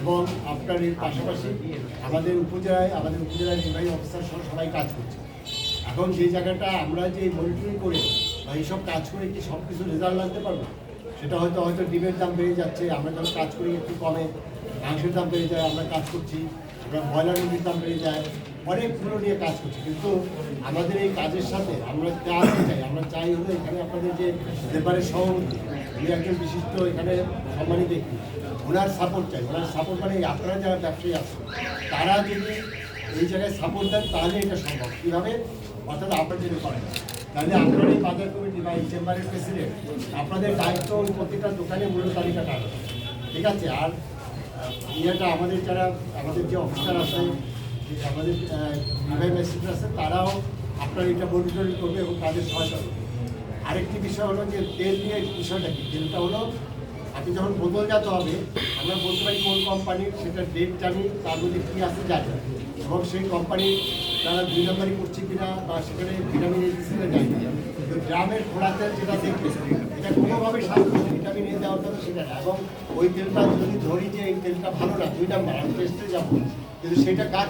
এবং আপনার এর পাশাপাশি আমাদের উপজেলায়, আমাদের উপজেলার নির্বাহী অফিসার সহ সবাই কাজ করছে। এখন যে জায়গাটা আমরা যে মনিটরিং করে বা এইসব কাজ করে কি সব কিছু রেজাল্ট আনতে পারব? সেটা হয়তো হয়তো ডিমের দাম বেড়ে যাচ্ছে, আমরা যখন কাজ করি একটু কমে, মাংসের দাম বেড়ে যায়, আমরা কাজ করছি, আমরা ব্রয়লার মুরগির দাম বেড়ে যায় অনেকগুলো নিয়ে কাজ করছি। কিন্তু আমাদের এই কাজের সাথে আমরা কাজ চাই, আমরা চাই হলো এখানে আপনাদের যে লেবারের সভাপতি উনি একজন বিশিষ্ট এখানে সম্মানিত ব্যক্তি, ওনার সাপোর্ট চাই। ওনার সাপোর্ট মানে আপনারা যারা ব্যবসায়ী আছেন, তারা যদি এই জায়গায় সাপোর্ট দেন, তাহলে এটা সম্ভব। কীভাবে? অর্থাৎ আপনার যদি করেন তাহলে আপনার এই বাজার কমিটি বা এই চেম্বারের প্রেসিডেন্ট, আপনাদের দায়িত্ব ওই প্রত্যেকটা দোকানে মূল্য তালিকাটা আনবে। ঠিক আছে? আর ইয়েটা আমাদের যারা, আমাদের যে অফিসার আছে আমাদের বিভাগ ম্যাজিস্ট্রেট আছে, তারাও আপনার এটা মনিটরিং করবে এবং তাদের সহায়তা করবে। আরেকটি বিষয় হলো যে তেল নিয়ে বিষয়টা কি? তেলটা হলো, আপনি যখন বোতলজাত হবে, আমরা বলতে পারি কোন কোম্পানির সেটা ডেট জানি তার মধ্যে কী আছে জানি এবং সেই কোম্পানি তারা দুই নম্বরই করছে কিনা বা সেখানে ভিটামিন এ দিচ্ছে। তো গ্রামের খোলা তেল যেটা দেখবে এটা কোনোভাবেই স্বাস্থ্য ভিটামিন এ দেওয়ার কথা সেটা না এবং ওই তেলটা যদি ধরি যে এই তেলটা ভালো না দুই নাম্বার আমি টেস্টে যাব কিন্তু সেটা কাজ